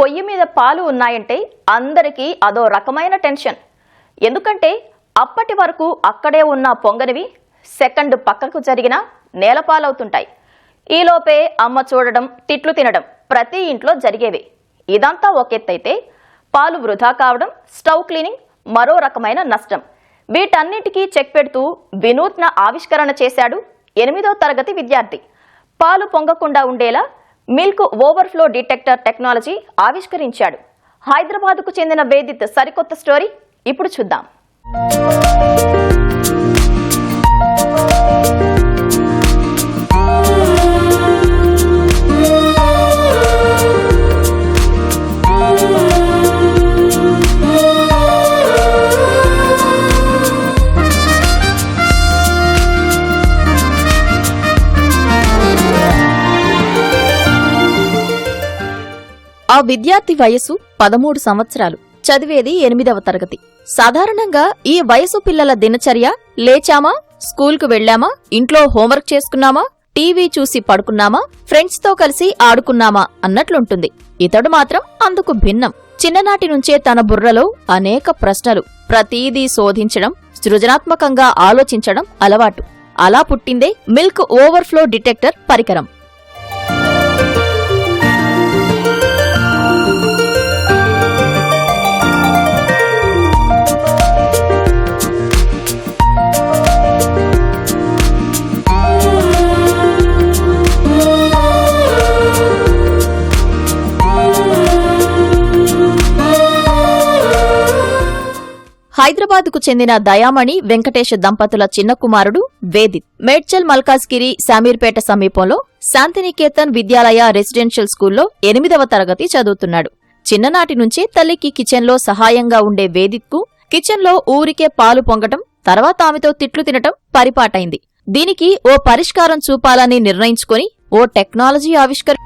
పొయ్యి మీద పాలు ఉన్నాయంటే అందరికీ అదో రకమైన టెన్షన్. ఎందుకంటే అప్పటి వరకు అక్కడే ఉన్న పొంగనివి సెకండ్ పక్కకు జరిగినా నేలపాలవుతుంటాయి. ఈలోపే అమ్మ చూడడం తిట్లు తినడం ప్రతి ఇంట్లో జరిగేవి. ఇదంతా ఒక ఎత్తైతే పాలు వృధా కావడం స్టవ్ క్లీనింగ్ మరో రకమైన నష్టం. వీటన్నిటికీ చెక్ పెడుతూ వినూత్న ఆవిష్కరణ చేశాడు ఎనిమిదో తరగతి విద్యార్థి. పాలు పొంగకుండా ఉండేలా మిల్క్ ఓవర్ఫ్లో డిటెక్టర్ టెక్నాలజీ ఆవిష్కరించాడు. హైదరాబాద్కు చెందిన వేదిత్ సరికొత్త స్టోరీ ఇప్పుడు చూద్దాం. విద్యార్థి వయసు పదమూడు సంవత్సరాలు. చదివేది ఎనిమిదవ తరగతి. సాధారణంగా ఈ వయసు పిల్లల దినచర్య లేచామా? స్కూల్కు వెళ్ళామా? ఇంట్లో హోంవర్క్ చేసుకున్నామా? టీవీ చూసి పడుకున్నామా? ఫ్రెండ్స్తో కలిసి ఆడుకున్నామా? అన్నట్లుంటుంది. ఇతడు మాత్రం అందుకు భిన్నం. చిన్ననాటి నుంచే తన బుర్రలో అనేక ప్రశ్నలు ప్రతీదీ శోధించడం సృజనాత్మకంగా ఆలోచించడం అలవాటు. అలా పుట్టిందే మిల్క్ ఓవర్ఫ్లో డిటెక్టర్ పరికరం. హైదరాబాద్కు చెందిన దయామణి వెంకటేష్ దంపతుల చిన్న కుమారుడు వేదిత్. మేడ్చల్ మల్కాజ్గిరి శామీర్పేట సమీపంలో శాంతినికేతన్ విద్యాలయ రెసిడెన్షియల్ స్కూల్లో ఎనిమిదవ తరగతి చదువుతున్నాడు. చిన్ననాటి నుంచే తల్లికి కిచెన్లో సహాయంగా ఉండే వేదిత్కు కిచెన్లో ఊరికే పాలు పొంగటం తర్వాత ఆమెతో తిట్లు తినటం పరిపాటైంది. దీనికి ఓ పరిష్కారం చూపాలని నిర్ణయించుకొని ఓ టెక్నాలజీ ఆవిష్కరి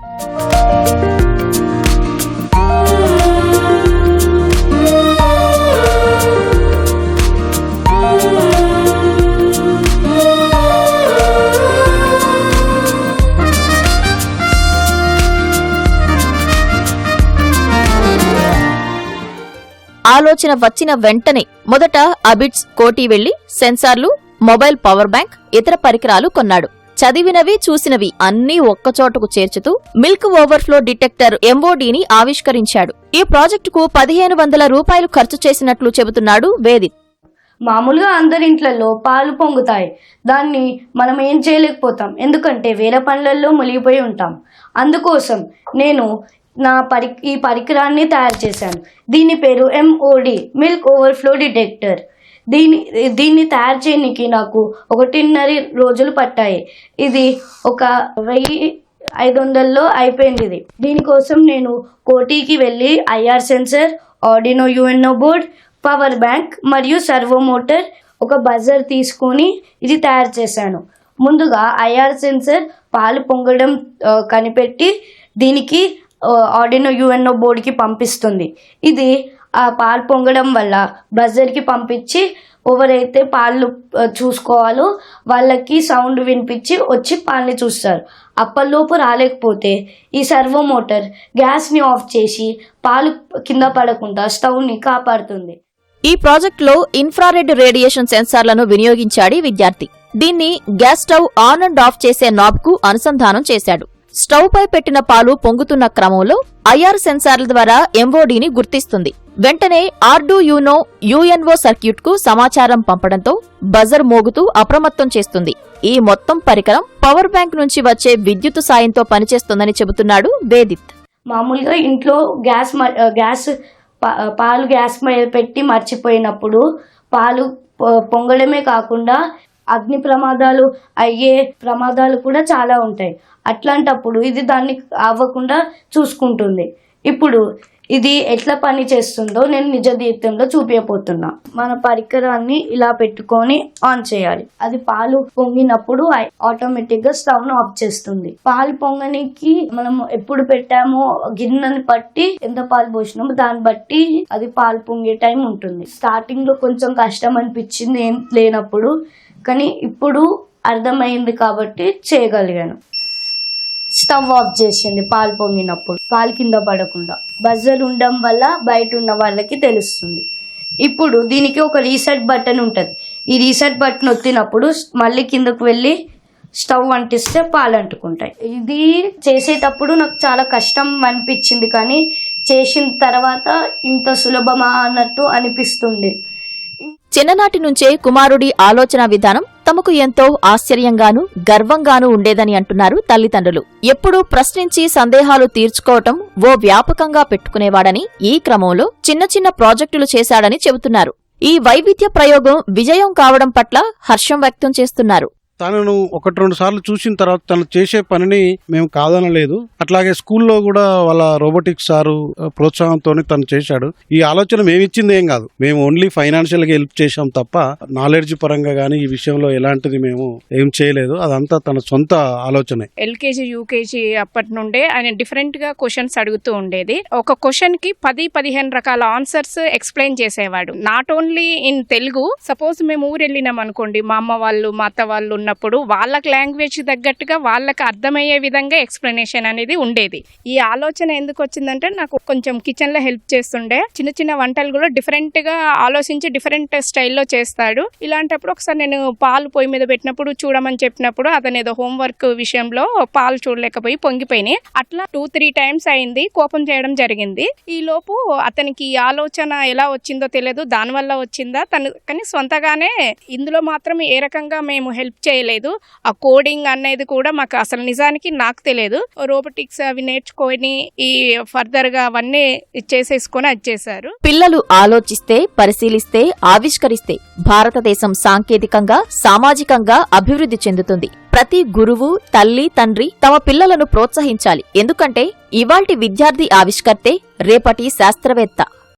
ఆలోచన వచ్చిన వెంటనే మొదట అబిట్స్ కోటి వెళ్ళి సెన్సార్లు మొబైల్ పవర్ బ్యాంక్ ఇతర పరికరాలు కొన్నాడు. చదివినవి చూసినవి అన్నీ ఒక్కచోటకు చేర్చుతూ మిల్క్ ఓవర్ఫ్లో డిటెక్టర్ ఎంఓడీని ఆవిష్కరించాడు. ఈ ప్రాజెక్టుకు పదిహేను వందల రూపాయలు ఖర్చు చేసినట్లు చెబుతున్నాడు వేదిత్ మామూలుగా అందరి ఇంట్లలో పాలు పొంగుతాయి. దాన్ని మనం ఏం చేయలేకపోతాం. ఎందుకంటే వేరే పనులలో మునిగిపోయి ఉంటాం. అందుకోసం నేను నా పరి ఈ పరికరాన్ని తయారు చేశాను. దీని పేరు ఎంఓడి మిల్క్ ఓవర్ఫ్లో డిటెక్టర్ దీని దీన్ని తయారు చేయడానికి నాకు ఒకటిన్నర రోజులు పట్టాయి. ఇది ఒక వెయ్యి ఐదు వందల్లో అయిపోయింది ఇది. దీనికోసం నేను కోటికి వెళ్ళి IR sensor Arduino UNO board power bank మరియు సర్వో మోటార్ ఒక బజర్ తీసుకొని ఇది తయారు చేశాను. ముందుగా ఐఆర్ సెన్సర్ పాలు పొంగడం కనిపెట్టి దీనికి ఆడినో యుఎన్ఓ బోర్డుకి పంపిస్తుంది. ఇది ఆ పాలు పొంగడం వల్ల బజర్కి పంపించి ఎవరైతే పాలు చూసుకోవాలో వాళ్ళకి సౌండ్ వినిపించి వచ్చి పాలని చూస్తారు. అప్పటిలోపు రాలేకపోతే ఈ సర్వో మోటార్ గ్యాస్ని ఆఫ్ చేసి పాలు కింద పడకుండా స్టవ్ని కాపాడుతుంది. ఈ ప్రాజెక్టులో ఇన్ఫ్రారెడ్ రేడియేషన్ సెన్సార్లను వినియోగించాడు విద్యార్థి. దీన్ని gas stove on and off చేసే నాబ్కు అనుసంధానం చేశాడు. స్టవ్ పై పెట్టిన పాలు పొంగుతున్న క్రమంలో ఐఆర్ సెన్సార్ల ద్వారా ఎంఓడీని గుర్తిస్తుంది. వెంటనే ఆర్డు యూనో యుఎన్ఓ సర్క్యూట్కు సమాచారం పంపడంతో బజర్ మోగుతూ అప్రమత్తం చేస్తుంది. ఈ మొత్తం పరికరం పవర్ బ్యాంక్ నుంచి వచ్చే విద్యుత్ సాయంతో పనిచేస్తుందని చెబుతున్నాడు వేదిత్. మామూలుగా ఇంట్లో గ్యాస్ మ- గ్యాస్ పాలు గ్యాస్ మీద పెట్టి మర్చిపోయినప్పుడు పాలు పొంగడమే కాకుండా అగ్ని ప్రమాదాలు అయ్యే ప్రమాదాలు కూడా చాలా ఉంటాయి. అట్లాంటప్పుడు ఇది దాన్ని అవ్వకుండా చూసుకుంటుంది. ఇప్పుడు ఇది ఎట్లా పని చేస్తుందో నేను నిజ జీవితంలో చూపించబోతున్నా మన పరికరాన్ని ఇలా పెట్టుకొని ఆన్ చేయాలి. అది పాలు పొంగినప్పుడు ఆటోమేటిక్గా స్టవ్ను ఆఫ్ చేస్తుంది. పాలు పొంగనికి మనం ఎప్పుడు పెట్టామో గిన్నెని బట్టి ఎంత పాలు పోసినామో దాన్ని బట్టి అది పాలు పొంగే టైం ఉంటుంది. స్టార్టింగ్లో కొంచెం కష్టం అనిపించింది ఏం లేనప్పుడు కానీ ఇప్పుడు అర్థమైంది కాబట్టి చేయగలిగాను. స్టవ్ ఆఫ్ చేసింది పాలు పొంగినప్పుడు. పాలు కింద పడకుండా. బజర్ ఉండడం వల్ల బయట ఉన్న వాళ్ళకి తెలుస్తుంది. ఇప్పుడు దీనికి ఒక రీసెట్ బటన్ ఉంటుంది. ఈ రీసెట్ బటన్ ఒత్తినప్పుడు మళ్ళీ కిందకు వెళ్ళి స్టవ్ అంటిస్తే పాలు అంటుకుంటాయి. ఇది చేసేటప్పుడు నాకు చాలా కష్టం అనిపించింది కానీ చేసిన తర్వాత ఇంత సులభమా అన్నట్టు అనిపిస్తుంది. చిన్ననాటి నుంచే కుమారుడి ఆలోచన విధానం తమకు ఎంతో ఆశ్చర్యంగానూ గర్వంగానూ ఉండేదని అంటున్నారు తల్లిదండ్రులు. ఎప్పుడూ ప్రశ్నించి సందేహాలు తీర్చుకోవటం ఓ వ్యాపకంగా పెట్టుకునేవాడని ఈ క్రమంలో చిన్న చిన్న ప్రాజెక్టులు చేశాడని చెబుతున్నారు. ఈ వైవిధ్య ప్రయోగం విజయం కావడం పట్ల హర్షం వ్యక్తం చేస్తున్నారు. తనను ఒకటి రెండు సార్లు చూసిన తర్వాత తను చేసే పనిని మేము కాదనలేదు. అట్లాగే స్కూల్లో కూడా వాళ్ళ రోబోటిక్స్ సారు ప్రోత్సాహంతో తను చేశాడు. ఈ ఆలోచన మేము ఇచ్చింది ఏం కాదు. మేము ఓన్లీ ఫైనాన్షియల్గా హెల్ప్ చేశాం తప్ప నాలెడ్జ్ పరంగా కానీ ఈ విషయంలో ఎలాంటిది మేము ఏం చేయలేదు. అదంతా తన సొంత ఆలోచనే. ఎల్కేజీ యూకేజీ అప్పటి నుండే ఆయన డిఫరెంట్గా క్వశ్చన్స్ అడుగుతూ ఉండేది. ఒక క్వశ్చన్కి పది పదిహేను రకాల ఆన్సర్స్ ఎక్స్ప్లెయిన్ చేసేవాడు. Not only in Telugu. Suppose మేము ఊరు వెళ్ళినాం అనుకోండి మా అమ్మ వాళ్ళు మా అత్త వాళ్ళు ఉన్న ఉన్నప్పుడు వాళ్ళకి లాంగ్వేజ్ తగ్గట్టుగా వాళ్ళకి అర్థమయ్యే విధంగా ఎక్స్ప్లెనేషన్ అనేది ఉండేది. ఈ ఆలోచన ఎందుకు వచ్చిందంటే నాకు కొంచెం కిచెన్లో హెల్ప్ చేస్తుండే. చిన్న చిన్న వంటలు కూడా డిఫరెంట్గా ఆలోచించి డిఫరెంట్ స్టైల్లో చేస్తాడు. ఇలాంటప్పుడు ఒకసారి నేను పాలు పొయ్యి మీద పెట్టినప్పుడు చూడమని చెప్పినప్పుడు అతను ఏదో హోంవర్క్ విషయంలో పాలు చూడలేకపోయి పొంగిపోయినాయి. అట్లా టూ త్రీ టైమ్స్ అయింది. కోపం చేయడం జరిగింది. ఈ లోపు అతనికి ఈ ఆలోచన ఎలా వచ్చిందో తెలియదు. దానివల్ల వచ్చిందా? తను కానీ సొంతగానే ఇందులో మాత్రం ఏ రకంగా మేము హెల్ప్ చేయలేదు ఆ కోడింగ్ అనేది కూడా మాకు అసలు నిజానికి నాకు తెలియదు. రోబోటిక్స్ అవి నేర్చుకొని ఈ ఫర్దర్గా అవన్నీ చేసేసుకొని అది చేశారు. పిల్లలు ఆలోచిస్తే పరిశీలిస్తే ఆవిష్కరిస్తే భారతదేశం సాంకేతికంగా సామాజికంగా అభివృద్ధి చెందుతుంది. ప్రతి గురువు తల్లి తండ్రి తమ పిల్లలను ప్రోత్సహించాలి. ఎందుకంటే ఇవాల్టి విద్యార్థి ఆవిష్కర్తే రేపటి శాస్త్రవేత్త.